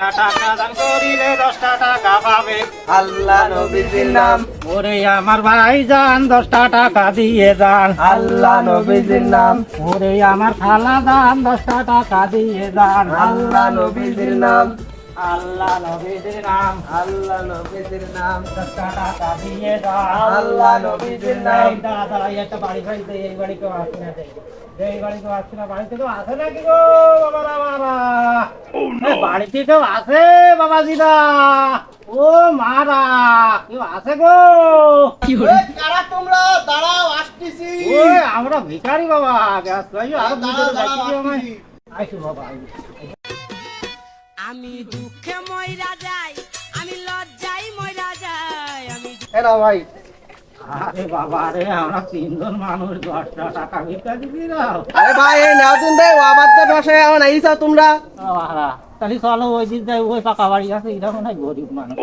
একটা টাকা দান করিলে দশটা টাকা পাবে। আল্লাহ নবীজির নাম। ওরে আমার ভাই যান দশটা টাকা দিয়ে যান আল্লাহ নবীজির নাম। ওরে আমার খালা দান দশটা টাকা দিয়ে যান আল্লাহ নবীজির নাম। আল্লাহ নবীদের নাম। আল্লাহ নাম। টাকা দিয়ে নাম। একটা বাড়ি বাড়ি এই বাড়ি কেউ আসছে না দে। দে, এই বাড়ি কেউ আসছে না বাড়িতে কেউ আসে নাকি গো বাবা বাবা বাড়িতে কেউ আছে বাবাজিরা ও মারা কেউ আছে গো। কারা তোমরা দাঁড়াও আসতেছি। ওই আমরা ভিখারি বাবা গ্যাস ভাই আর দাঁড়াও, দাঁড়াও, যাচ্ছি আইসো বাবা। আমি দুঃখে ময়রা যাই আমি লজ্জাই ময়রা যাই আমি এরা ভাই। আরে বাবা রে আমরা তিনজন মানুষ দশটা টাকা ভিক্ষা দিবি না? আরে ভাই এই নাও তুমি দেই আবার তো ভাষায় আমার আইসা তোমরা। তাহলে চলো ওই দিন যাই ওই পাকা বাড়ি আছে এটা মনে হয় গরিব মানুষ।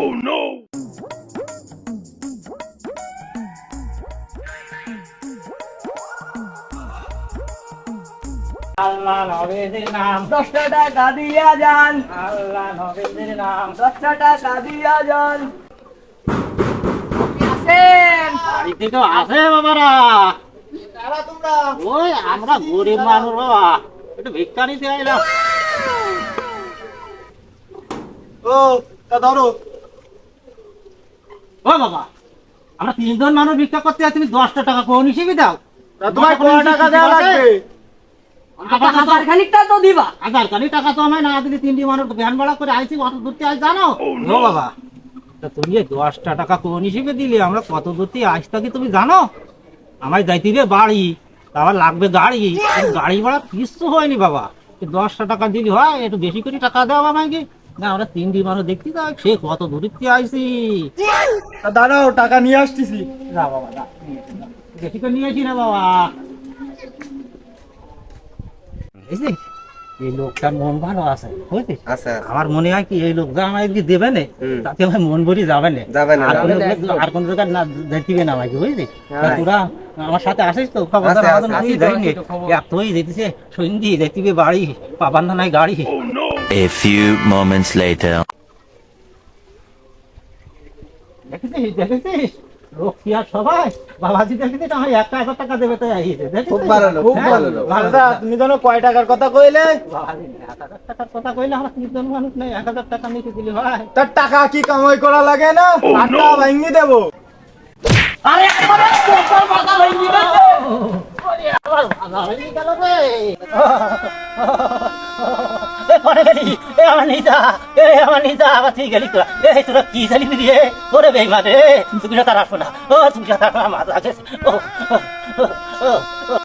আল্লাহ নবীদের নাম দশটা টাকা দিয়া যান। আল্লাহ নবীদের নাম দশটা টাকা দিয়া যান। বাড়িতে তো আছে বাবারা। কারা তোমরা? ওই আমরা গরিব মানুষ বাবা। একটু ভিক্ষা নিতে আইলাম। ও তা ধরো। ও বাবা আমরা তিনজন মানুষ ভিক্ষা করতে তুমি দশটা টাকা কোন হিসেবে দাও? তা তোমায় কত টাকা দেওয়া লাগবে? হাজার খানিকটা তো দিবা। হাজার খানি টাকা তো আমায় না দিলে তিনটি মানুষ ভ্যান ভাড়া করে আইছি অত দূর থেকে জানো? ও বাবা তা তুমি দশটা টাকা কোন হিসেবে দিলে আমরা কত দূর থেকে আসতে তুমি জানো? আমায় যাইতে রে বাড়ি আবার লাগবে গাড়ি। গাড়ি ভাড়া কিচ্ছু হয়নি বাবা। দশটা টাকা দিলে হয় একটু বেশি করে টাকা দাও আমাকে। না আমরা তিনটি মানুষ দেখছি তো সে কত দূর থেকে আইছি। তা দাঁড়াও টাকা নিয়ে আসতেছি। না বাবা না বেশি করে নিয়েছি না বাবা। বুঝলি এই লোকটার মন ভালো আছে আচ্ছা আমার মনে হয় কি এই লোক যা আমায় যদি দেবে না তাতে আমার মন ভরি যাবে না। যাবে না, আর কোনো জায়গায় না দেখতিবে না আমাকে বুঝলি হ্যাঁ। তোরা আমার সাথে আসিস তো খবর যাইনি খবর। সন্ধি বাড়ি পাবার না। নাই গাড়ি। A few moments later. দেখেছিস দেখেছিস? লোক কি সবাই? বাবাজি দেখেছিস আমার একটা হাজার টাকা দেবে তাই আইছে খুব ভালো খুব হ্যাঁ? ভালো দাদা তুমি জানো কয় টাকার কথা কইলে? বাবাজি, এক হাজার টাকার কথা কইলে আমরা তিনজন মানুষ নেই এক হাজার টাকা নিতে দিলি ভাই তার টাকা কি কামাই করা লাগে না? আটটা ভাঙ্গি দেবো। আরে তোর মাথা ভেঙে গেছে আমার মাথা ভেঙে গেল রে? পড়ে গেলি এ আমার নিজা এ আমার নিজা আবার ঠিক গেলি তোরা। এ তোরা কি জানি রে? ওরে বেইমান রে তুমি সাথে রাখো না। ও তুমি সাথে মাথা ও ও, ও, ও